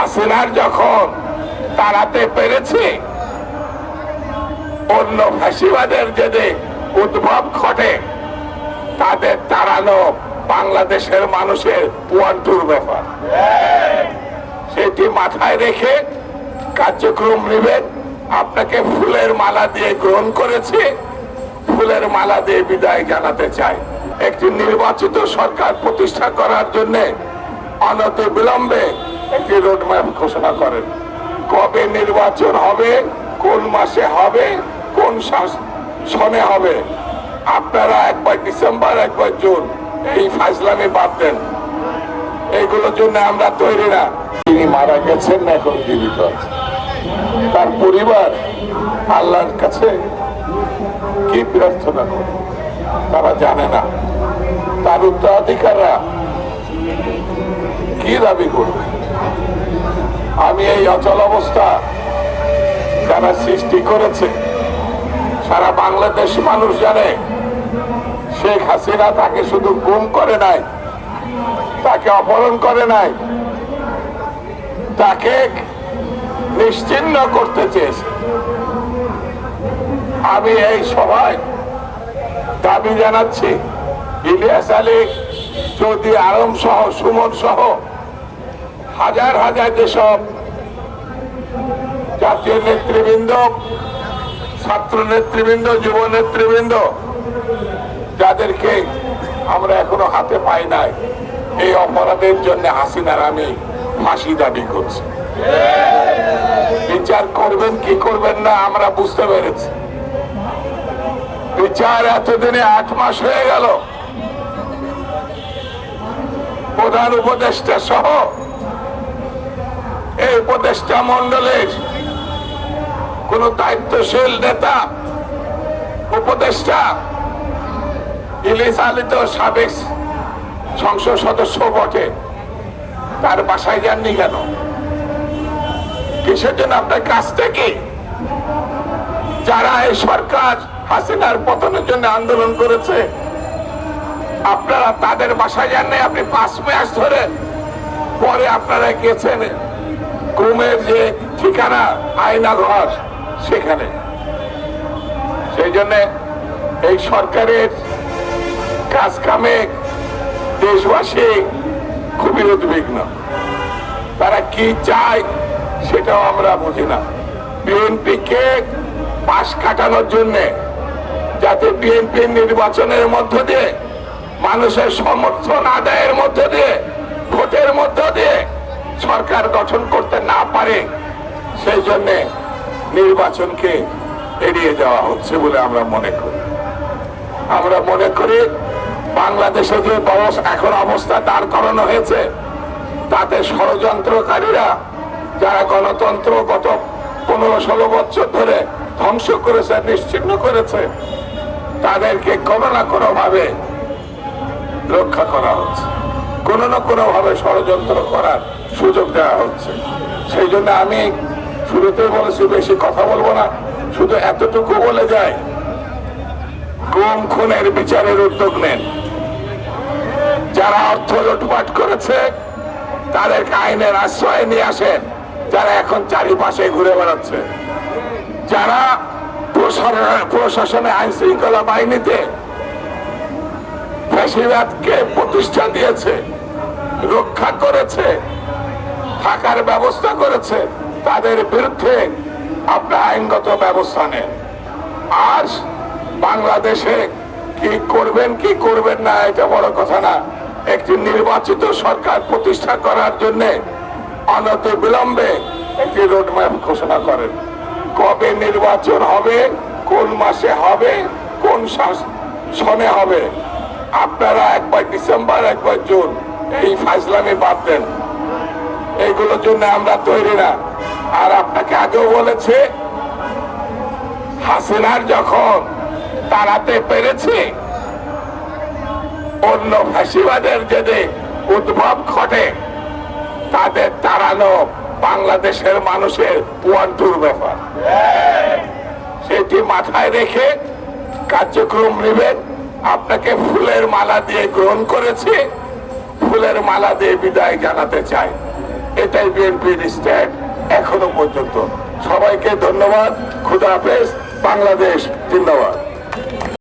হাসিনার যখন তাড়াতে পেরেছি, অন্য ফাঁসিবাদের যদি উদ্ভব ঘটে, তাদের তাড়ানো বাংলাদেশের মানুষের ওয়ান টুর ব্যাপার। সেটি মাথায় রেখে কার্যক্রম নেবেন। আপনাকে ফুলের মালা দিয়ে গ্রহণ করেছি। ফুলের মালা দিয়ে বিদায় জানাতে চাই। একটি নির্বাচিত সরকার প্রতিষ্ঠা করার জন্য অনত বিলম্বে একটি রোডম্যাপ ঘোষণা করেন। কবে নির্বাচন হবে, কোন মাসে হবে, কোন সনে হবে? আপনারা একবার ডিসেম্বর, একবার জুন, এই ফাইসলামে বাদ দেন। এইগুলোর জন্য আমরা তৈরি না। তিনি মারা গেছেন না এখন জীবিত তার পরিবার আল্লাহর কাছে কি প্রার্থনা করে? তারা জানে না। তার উত্তরাধিকাররা কি দাবি করবে? আমি এই অচল অবস্থা যারা সৃষ্টি করেছে, সারা বাংলাদেশ মানুষ জানে, শেখ হাসিনা তাকে শুধু গুম করে নাই, তাকে অপহরণ করে নাই, তাকে নিশ্চিন্ন করতে চেয়েছে। আমি এই সভায় দাবি জানাচ্ছি, ইলিয়াস আলী চৌধুরী আলম সহ, সুমন সহ, হাজার হাজার যেসব জাতীয় নেতৃবৃন্দ, ছাত্র নেতৃবৃন্দ, যুব নেতৃবৃন্দ, যাদেরকে আমরা এখনও হাতে পাই নাই, এই অপরাধের জন্য হাসিনার আমি ফাঁসি দাবি করছি। বিচার করবেন কি করবেন না আমরা বুঝতে পেরেছি। বিচার এতদিনে আট মাস হয়ে গেল। প্রধান উপদেষ্টা সহ এই উপদেষ্টা মন্ডলের কোন দায়িত্বশীল নেতা, উপদেষ্টা ইলিশ আলী তো সাবেক সংসদ সদস্য বটে। তার বাসায় যাননি কেন? কিসের জন্য আপনার কাছ থেকে যারা এই সরকার হাসিনার পতনের জন্য আন্দোলন করেছে আপনারা তাদের বাসায় যান নাই, আপনি পাঁচ মাস ধরে পরে আপনারা গেছেন ঘুমের যে ঠিকানা আয়না ঘর সেখানে। সেই জন্য এই সরকারের কাজ কামে দেশবাসী খুবই উদ্বিগ্ন। তারা কি চায় সেটাও আমরা বুঝি না। বিএনপি কে পাশ কাটানোর জন্য, যাতে বিএনপি নির্বাচনের মধ্য দিয়ে মানুষের সমর্থন আদায়ের মধ্য দিয়ে, ভোটের মধ্য দিয়ে সরকার গঠন করতে না পারে, সেই জন্য নির্বাচনকে এড়িয়ে যাওয়া হচ্ছে বলে আমরা মনে করি। আমরা মনে করি বাংলাদেশে যে ব্যবস্থা এখন অবস্থা দাঁড় করানো হয়েছে, তাতে ষড়যন্ত্রকারীরা যারা গণতন্ত্র গত পনেরো ষোলো বছর ধরে ধ্বংস করেছে, নিশ্চিন্ন করেছে, তাদেরকে কোনো না কোনো ভাবে রক্ষা করা হচ্ছে। কোনো না কোনো ভাবে ষড়যন্ত্র করার সুযোগ দেওয়া হচ্ছে। সেই জন্য আমি শুরুতে বলেছি, বেশি কথা বলব না। শুধু এতটুকু বলে যায় গুম খুনের বিচারের উদ্যোগ নেন। যারা অর্থ লুটপাট করেছে তাদেরকে আইনের আশ্রয় নিয়ে আসেন, যারা এখন চারিপাশে ঘুরে বেড়াচ্ছে। যারা প্রশাসনে- প্রশাসনে আইন শৃঙ্খলা বাহিনীতে ফ্যাসিবাদকে প্রতিষ্ঠা দিয়েছে, রক্ষা করেছে, থাকার ব্যবস্থা করেছে, তাদের বিরুদ্ধে আপনার আইনগত ব্যবস্থা নেন আর বাংলাদেশে কি করবেন কি করবেন না, এটা বড় কথা না। একটি নির্বাচিত সরকার প্রতিষ্ঠা করার জন্য অনত বিলম্বে একটি রোডম্যাপ ঘোষণা করেন। কবে নির্বাচন হবে, কোন মাসে হবে, কোন সনে হবে? আপনারা একবার ডিসেম্বর একবার জুন, এই ফাইসলামে বাদ এইগুলোর জন্য আমরা তৈরি না। আর আপনাকে আগেও বলেছে, হাসিনার যখন তাড়াতে পেরেছি, অন্য ফাঁসিবাদের যদি উদ্ভব ঘটে, তাদের তাড়ানো বাংলাদেশের মানুষের ওয়ান টুর ব্যাপার। সেটি মাথায় রেখে কার্যক্রম নেবেন। আপনাকে ফুলের মালা দিয়ে গ্রহণ করেছে। ফুলের মালা দিয়ে বিদায় জানাতে চাই। এটাই বিএনপির স্ট্যান্ড এখনও পর্যন্ত। সবাইকে ধন্যবাদ। খুদা হাফেজ। বাংলাদেশ জিন্দাবাদ।